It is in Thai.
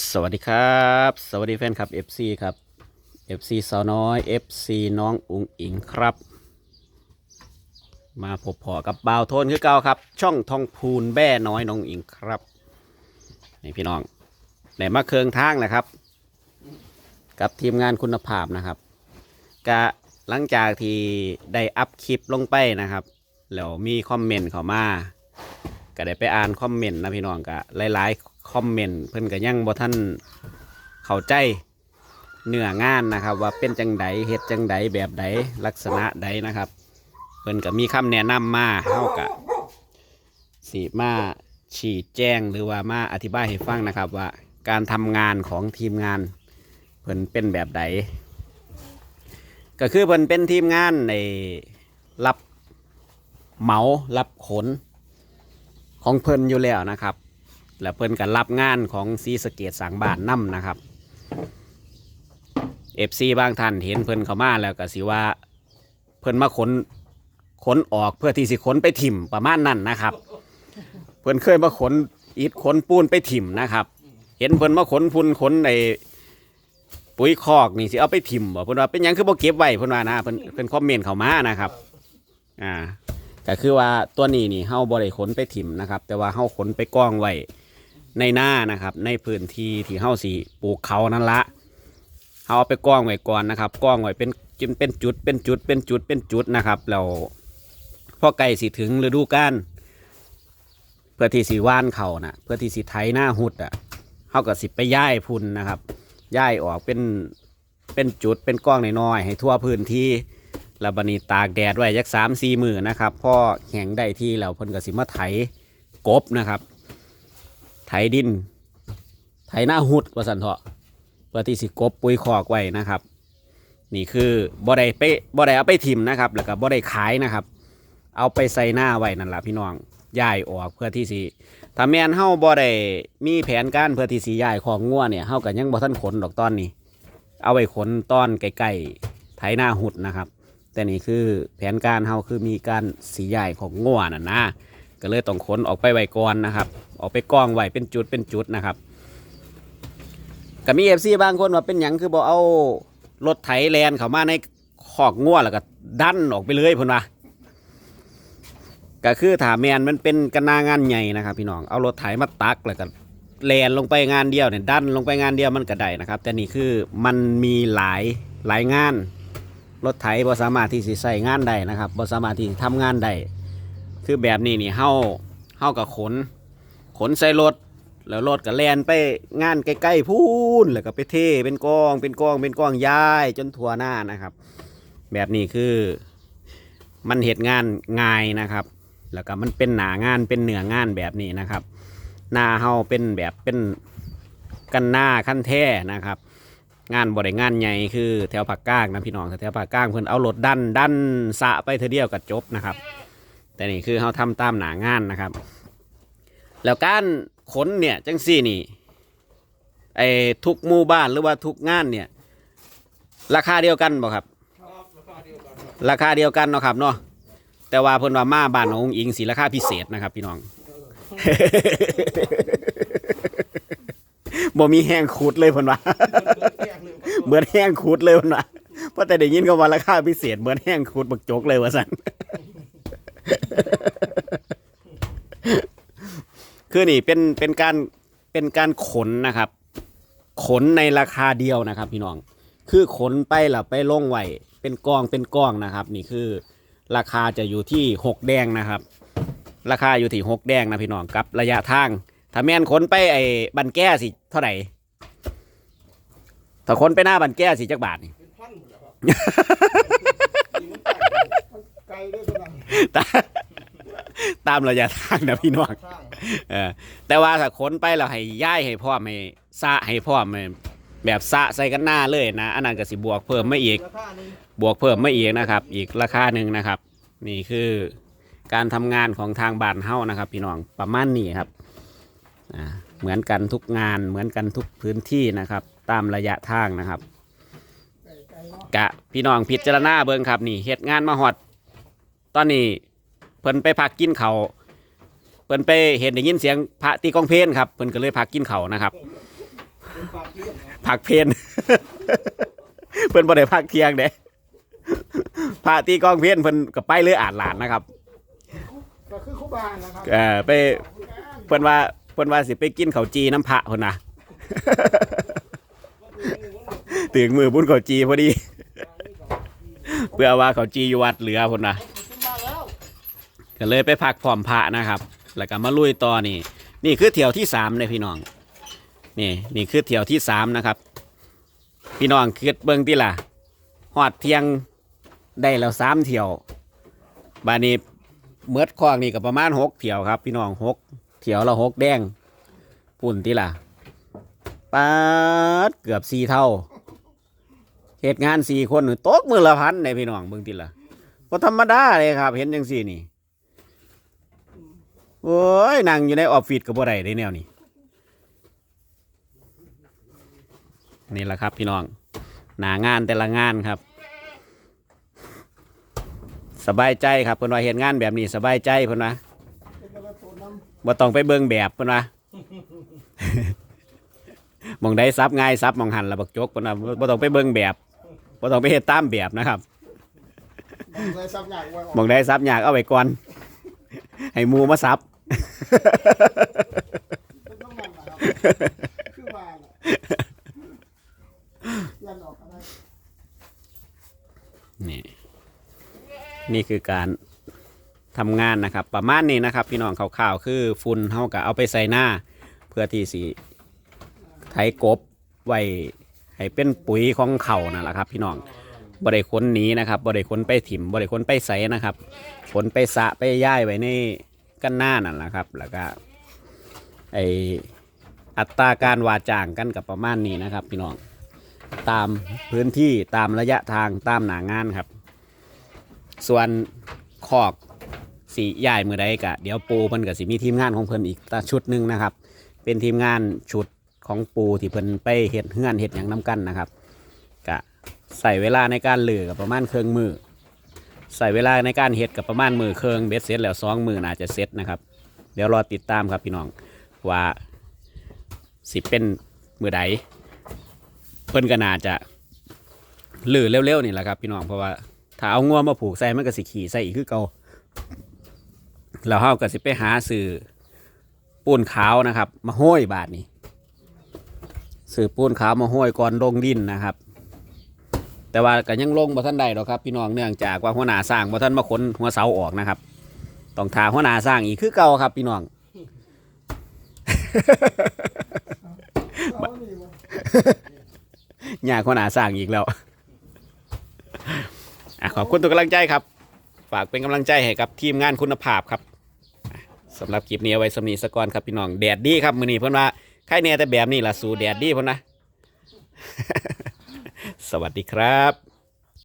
สวัสดีครับ สวัสดีแฟนคลับ FC ครับ FC สาวน้อย FC น้องอุงอิงครับ มาพบพอกับบ่าวโทนคือเก่าครับ ช่องทองพูนแบ่น้อยน้องอิงครับนี่พี่น้องได้มาเคืองทางนะครับ กับทีมงานคุณภาพนะครับกะหลังจากที่ได้อัพคลิปลงไปนะครับแล้วมีคอมเมนต์เข้ามาก็ได้ไปอ่านคอมเมนต์นะพี่น้องก็หลายๆ คอมเมนต์เพิ่นก็ยังบ่ท่านเข้าใจเนื้องานนะครับ ว่าเป็นจังใดเฮ็ดจังใดแบบใดลักษณะใดนะครับ เพิ่นก็มีคำแนะนำมาเฮาก็สิมาชี้แจงหรือว่ามาอธิบายให้ฟังนะครับว่าการทำงานของทีมงานเพิ่นเป็นแบบใดก็คือเพิ่นเป็นทีมงานในรับเหมารับขน ของเพิ่นอยู่แล้วนะครับ แล้วเพิ่นก็รับงานของซีสเกตสังบ้านนํนะครับเอฟซีบางท่านเห็นเพิ่นเข้ามาแล้วก็สิว่าเพิ่นมาขนขนออกเพื่อที่สิขนไปถิ่มประมาณนั้นนะครับ เพิ่นเคยมาขนอิฐขนปูนไปถิ่มนะครับ เห็นเพิ่นมาขนพุนขนในปุ๋ยคอกนี่สิเอาไปถิ่มบ่เพิ่นว่าเป็นหยังคือบ่เก็บไว้เพิ่นว่านะเพิ่นเพิ่นคอมเมนต์เข้ามานะครับ อ่าก็คือว่าตัวนี้นี่เฮาบ่ได้ขนไปถิ่มนะครับ แต่ว่าเฮาขนไปกองไว้ ในหน้านะครับ ในพื้นที่ที่เฮาสิปลูกเขานั่นละเฮาเอาไปกล้องไว้ก่อนนะครับกล้องไว้เป็นจนเป็นจุดเป็นจุดเป็นจุดเป็นจุดนะครับแล้วพอใกล้สิถึงฤดูกาลเพื่อที่สิว่านเขานะเพื่อที่สิไถหน้าหุดอะเฮาก็สิไปย้ายพุ่นนะครับย้ายออกเป็นเป็นจุดเป็นกล้องน้อยๆให้ทั่วพื้นที่แล้วบันนี้ตากแดดไว้ยักสามสี่มือนะครับพ่อแข็งได้ที่แล้วเพิ่นก็สิมาไถกบนะครับ ไถดิน ไถหน้าหุดว่าสันเถาะเพื่อที่สิกบปุ๋ยคอกไว้นะครับ นี่คือบ่ได้ไปบ่ได้เอาไปทิมนะครับ แล้วก็บ่ได้ขายนะครับ เอาไปใส่หน้าไว้นั่นแหละพี่น้องย้ายออกเพื่อที่สิถ้าแม่นเฮาบ่ได้มีแผนการเพื่อที่สิย้ายของงัวเนี่ยเฮาก็ยังบ่ทันขนดอกตอนนี้ เอาไว้ขนตอนใกล้ๆไถหน้าหุดนะครับ แต่นี่คือแผนการเฮาคือมีการสีใหญ่ของงัวน่ะนะ ก็เลยต้องขนออกไปไว้ก่อนนะครับ ออกไปกองไว้เป็นจุดเป็นจุดนะครับก็มีเอฟซีบางคนว่าเป็นหยังคือบอกเอารถไถแลนเข้ามาในขอกงัวแล้วก็ดันออกไปเลยเพิ่นว่าก็คือถาแมนมันเป็นกนนางานใหญ่นะครับ พี่น้องเอารถไถมาตักแล้วก็แลนลงไปงานเดียวเนี่ยดันลงไปงานเดียวมันก็ได้นะครับ แต่นี่คือมันมีหลายหลายงาน รถไถบ่สามารถที่สิใส่งานได้นะครับบ่สามารถที่ทำงานได้ คือแบบนี้นี่เฮาเฮากับขน ขนใส่รถ แล้วรถก็แล่นไปงานใกล้ๆพูนแล้วก็ไปเทเป็นกอง เป็นกอง เป็นกองย้ายจนทั่วหน้านะครับ แบบนี้คือมันเหตุงานง่ายนะครับ แล้วก็มันเป็นหนางานเป็นเหนืองานแบบนี้นะครับ หน้าเฮาเป็นแบบเป็นกันหน้าขั้นแท้นะครับ งานบริงานใหญ่คือแถวปากก้างนะพี่น้องแถวปากก้างเพิ่นเอารถดันดันสะไปเทอเดียวกับจบนะครับ แต่นี่คือเขาทำตามหนางานนะครับ แล้วการขนเนี่ยจังซี่นี่ไอ้ทุกหมู่บ้านหรือว่าทุกงานเนี่ย ราคาเดียวกันบ่ครับ ราคาเดียวกันเนาะครับเนาะแต่ว่าเพิ่นว่ามาบ้านขององค์อิงสีราคาพิเศษนะครับ พี่น้องบ่มีแห้งคูดเลยเพิ่นว่าเหมือนแห้งคูดเลยมันว่าเพราะแต่ได้ยินก็ว่าราคาพิเศษเหมือนแห้งคูดบักจกเลยว่าสัน คือนี่เป็นเป็นการเป็นการขนนะครับ ขนในราคาเดียวนะครับ พี่น้อง คือขนไปล้วไปลงไวเป็นกองเป็นกองนะครับ นี่คือ ราคาจะอยู่ที่หกแดงนะครับ ราคาอยู่ที่หกแดงนะพี่น้องกับระยะทาง ถ้าแม่นขนไปไอ้บันแก้สิเท่าไหร่ถ้าคนไปหน้าบันแก้สิจักบาทนี่ กลด้วยขนาดตาตามระยะทางนะพี่น้องข้างเออแต่ว่าถ้าขนไปเราให้ย้ายให้พร้อมให้สะให้พร้อมให้แบบสะใส่กันหน้าเลยนะอันนั้นก็สิบวกเพิ่มไม่อีก ราคาหนึงบวกเพิ่มไม่อีกนะครับ อีกราคาหนึ่งนะครับ นี่คือการทำงานของทางบ้านเฮานะครับ พี่น้องประมาณนี้ครับอ่าเหมือนกันทุกงานเหมือนกันทุกพื้นที่นะครับ ตามระยะทางนะครับ ไกลๆเนาะ กะพี่น้องพิจารณาเบิ่งครับนี่เฮ็ดงานมาฮอด ตอนนี้เพิ่นไปพักกินเขาวเพิ่นไปเห็นได้ยินเสียงพระตีกลองเพลนครับเพิ่นก็เลยพักกินเขาวนะครับปากเลี้ยงนะพักเพนเพิ่นบ่ได้พักเที่ยงเด้พระตีกลองเพนเพิ่นก็ไปเลยอาดหลานนะครับ ก็คือคู่บานนะครับเอ่อไปเพิ่นว่าเพิ่นว่าสิไปกินข้าวจีน้ำพระพุ่นน่ะ ถึงมือบุญข้าวจีพอดี เพื่อว่าข้าวจีอยู่วัดเหลือพุ่นน่ะขึ้นมาแล้ว ก็เลยไปพักพร้อมพระนะครับ แล้วก็มาลุยต่อนี่ นี่คือเที่ยวที่สามเลยพี่น้อง นี่นี่คือเที่ยวที่สามนะครับ พี่น้องคิดเบิ้งที่ล่ะหอดเที่ยงได้แล้วสามเที่ยวบานี้เมื่อคลองนี่ก็ประมาณหกเที่ยวครับ พี่น้องหกเที่ยวละหกแดงปุ่นที่ล่ะปาดเกือบสี่เท่าเหตุงานสี่คนนี่ตกมือละพันในพี่น้องเบิ้งที่ล่ะก็ธรรมดาเลยครับ เห็นจังสี่นี่ โอ้ยนั่งอยู่ในออฟฟิศกับบ่ได้ได้แนวนี้นี่แหละครับพี่น้อง หนางานแต่ละงานครับ สบายใจครับเพิ่นว่าเห็นงานแบบนี้สบายใจเพิ่นว่าเป็นกระโดดน้ำบ่ต้องไปเบิ่งแบบเพิ่นว่าหมองใดซับง่ายซับหมองหันละบักจกเพิ่นว่าบ่ต้องไปเบิ่งแบบบ่ต้องไปเฮ็ดตามแบบนะครับเลยซับหนักไว้ออกหมองใดซับยากเอาไว้ก่อนให้หมูมาซับ เป็นต้องมันนะครับคือบานอะยันออกอะไรนี่ นี่คือการทำงานนะครับ ประมาณนี้นะครับ พี่น้องข่าวๆคือฝุ่นเฮาก็เอาไปใส่หน้า เพื่อที่สิไถกบไว้ให้เป็นปุ๋ยของเขานั่นแหละครับ พี่น้องบ่ได้นหนีนะครับบ่ได้นไปถิ่มบ่ได้นไปใส่นะครับขนไปสะไปย่ายไว้ใน กันหน้านั่นแหละครับ แล้วก็ไออัตราการวาจ้างกันกับประมาณนี้นะครับ พี่น้องตามพื้นที่ตามระยะทางตามหนางานครับ ส่วนคอกสีย่ายมือใดกะเดี๋ยวปูเพิ่นกับสิมีทีมงานของเพิ่นอีกชุดหนึ่งนะครับ เป็นทีมงานชุดของปูที่เพิ่นไปเห็ดเฮือนเห็ดอย่างน้ำกันนะครับกะใส่เวลาในการเหลือกับประมาณเครื่องมือ ใส่เวลาในการเห็ดกับประมาณมือเครื่องเบ็ดเสร็จแล้วสองมือน่าจะเสร็จนะครับ เดี๋ยวรอติดตามครับพี่น้องว่าสิเป็นมือใดเพิ่นก็น่าจะลือเร็วๆนี่แหละครับ พี่น้องเพราะว่าถ้าเอางัวมาผูกใส่มันก็สิขี่ใส่อีกคือเก่าแล้วเฮาก็สิไปหาสื่อปูนขาวนะครับ มาห้อยบาทนี้สื่อปูนขาวมาห้อยก่อนลงดินนะครับ แต่ว่าก็ยังลงบ่ทันได้หรอกครับ พี่น้องเนื่องจากว่าหัวหน้าสร้างบ่ทันมาขนหัวเสาออกนะครับต้องทาหัวหน้าสร้างอีกคือเก่าครับ พี่น้อง ยากหัวหน้าสร้างอีกแล้วอขอบคุณทุกกำลังใจครับ ฝากเป็นกำลังใจให้กับทีมงานคุณภาพครับสำหรับคลิปนี้เอาไว้สำนีสกอนครับพี่น้องแดดดีครับมือนี้เพิ่นว่าใครเนี่ยแต่แบบนี้ล่ะสูแดดดีเพิ่นนะ สวัสดีครับ